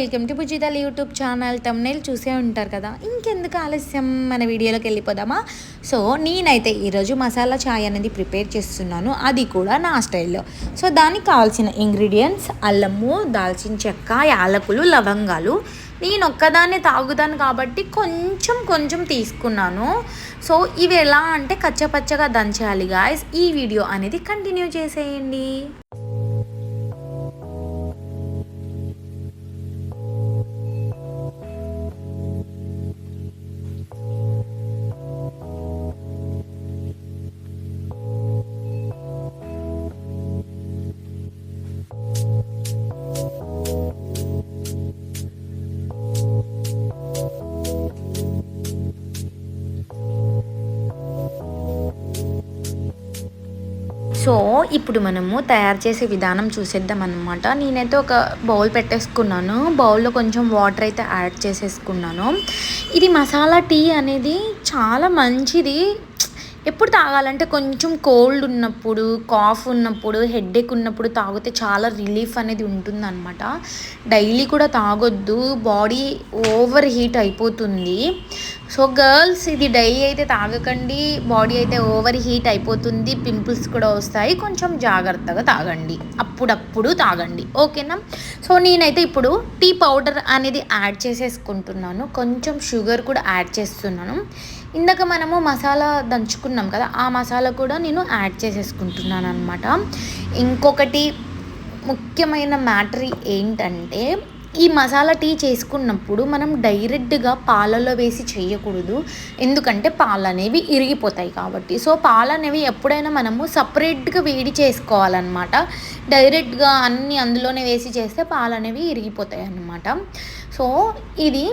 Welcome to బుజిదల్ YouTube channel. Thumbnail చూసే ఉంటారు కదా. ఇంకెందుకు ఆలస్యం? మన వీడియోలోకి వెళ్ళిపోదామా? సో నేనైతే ఈరోజు మసాలా చాయ్ అనేది ప్రిపేర్ చేస్తున్నాను. అది కూడా నా స్టైల్లో. సో దానికి కావాల్సిన ఇంగ్రీడియంట్స్ అల్లము దాల్చిన చెక్క యాలకులు లవంగాలు. నేను ఒక్కదాన్నే తాగుతాను కాబట్టి కొంచెం కొంచెం తీసుకున్నాను. సో ఇవి ఎలా అంటే కచ్చపచ్చగా దంచాలి గాయస్ ఈ వీడియో అనేది కంటిన్యూ చేసేయండి. సో ఇప్పుడు మనము తయారు చేసే విధానం చూసేద్దాం అనమాట నేనైతే ఒక బౌల్ పెట్టేసుకున్నాను. బౌల్లో కొంచెం వాటర్ అయితే యాడ్ చేసేసుకున్నాను. ఇది మసాలా టీ అనేది చాలా మంచిది. ఎప్పుడు తాగాలంటే కొంచెం కోల్డ్ ఉన్నప్పుడు కాఫ్ ఉన్నప్పుడు హెడ్ఏక్ ఉన్నప్పుడు తాగితే చాలా రిలీఫ్ అనేది ఉంటుందన్నమాట. డైలీ కూడా తాగొద్దు. బాడీ ఓవర్ హీట్ అయిపోతుంది. సో గర్ల్స్ ఇది డైలీ అయితే తాగకండి. బాడీ అయితే ఓవర్ హీట్ అయిపోతుంది. పింపుల్స్ కూడా వస్తాయి. కొంచెం జాగ్రత్తగా తాగండి. అప్పుడప్పుడు తాగండి. ఓకేనా సో నేనైతే ఇప్పుడు టీ పౌడర్ అనేది యాడ్ చేసేసుకుంటున్నాను. కొంచెం షుగర్ కూడా యాడ్ చేస్తున్నాను. ఇందాక మనము మసాలా దంచుకున్నాం కదా ఆ మసాలా కూడా నేను యాడ్ చేసేసుకుంటున్నాను అనమాట ఇంకొకటి ముఖ్యమైన మ్యాటర్ ఏంటంటే ఈ మసాలా టీ చేసుకున్నప్పుడు మనం డైరెక్ట్గా పాలలో వేసి చేయకూడదు. ఎందుకంటే పాలు అనేవి ఇరిగిపోతాయి కాబట్టి. సో పాలు అనేవి ఎప్పుడైనా మనము సపరేట్గా వేడి చేసుకోవాలన్నమాట. డైరెక్ట్గా అన్నీ అందులోనే వేసి చేస్తే పాలు అనేవి ఇరిగిపోతాయి అన్నమాట సో ఇది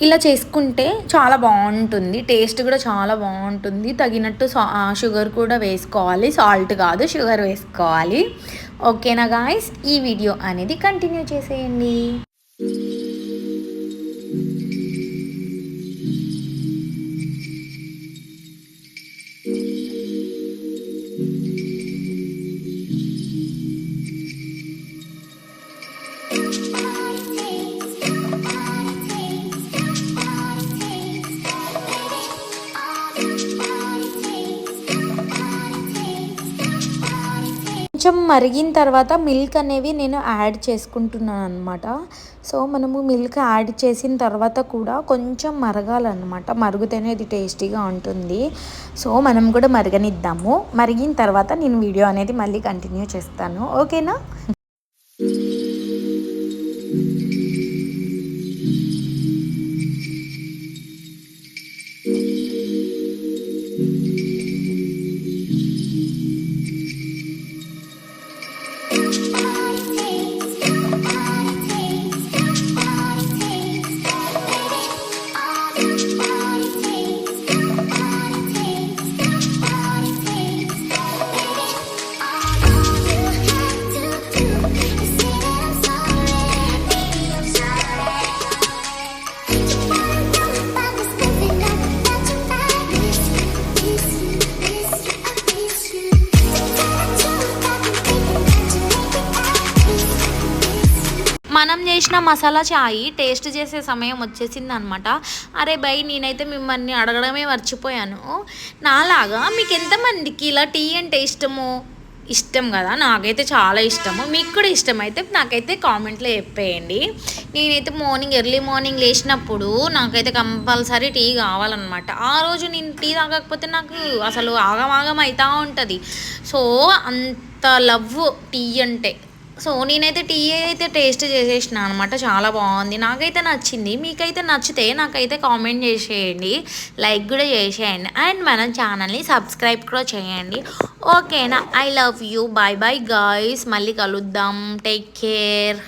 ఇలా చేసుకుంటే చాలా బాగుంటుంది. టేస్ట్ కూడా చాలా బాగుంటుంది. తగినట్టు షుగర్ కూడా వేసుకోవాలి. సాల్ట్ కాదు షుగర్ వేసుకోవాలి. ఓకేనా గాయస్? ఈ వీడియో అనేది కంటిన్యూ చేసేయండి. కొంచెం మరిగిన తర్వాత మిల్క్ అనేవి నేను యాడ్ చేసుకుంటున్నాను అనమాట సో మనము మిల్క్ యాడ్ చేసిన తర్వాత కూడా కొంచెం మరగాలన్నమాట. మరుగుతేనే ఇది టేస్టీగా ఉంటుంది. సో మనం కూడా మరగనిద్దాము. మరిగిన తర్వాత నేను వీడియో అనేది మళ్ళీ కంటిన్యూ చేస్తాను. ఓకేనా? మనం చేసిన మసాలా చాయ్ టేస్ట్ చేసే సమయం వచ్చేసింది అనమాట అరే బై నేనైతే మిమ్మల్ని అడగడమే మర్చిపోయాను. నాలాగా మీకు ఎంతమందికి ఇలా టీ అంటే ఇష్టము ఇష్టం కదా? నాకైతే చాలా ఇష్టము. మీకు కూడా ఇష్టం అయితే నాకైతే కామెంట్లో చెప్పేయండి. నేనైతే మార్నింగ్ ఎర్లీ మార్నింగ్ లేచినప్పుడు నాకైతే కంపల్సరీ టీ కావాలన్నమాట. ఆ రోజు నేను టీ తాగకపోతే నాకు అసలు ఆగమాగం అవుతూ ఉంటుంది. సో అంత లవ్ టీ అంటే. సో నేనైతే టీ అయితే టేస్ట్ చేసేసిన అనమాట చాలా బాగుంది. నాకైతే నచ్చింది. మీకైతే నచ్చితే నాకైతే కామెంట్ చేసేయండి లైక్ కూడా చేసేయండి అండ్ మన ఛానల్ని సబ్స్క్రైబ్ కూడా చేయండి. ఓకేనా? I love you. Bye bye guys. మళ్ళీ కలుద్దాం. Take care.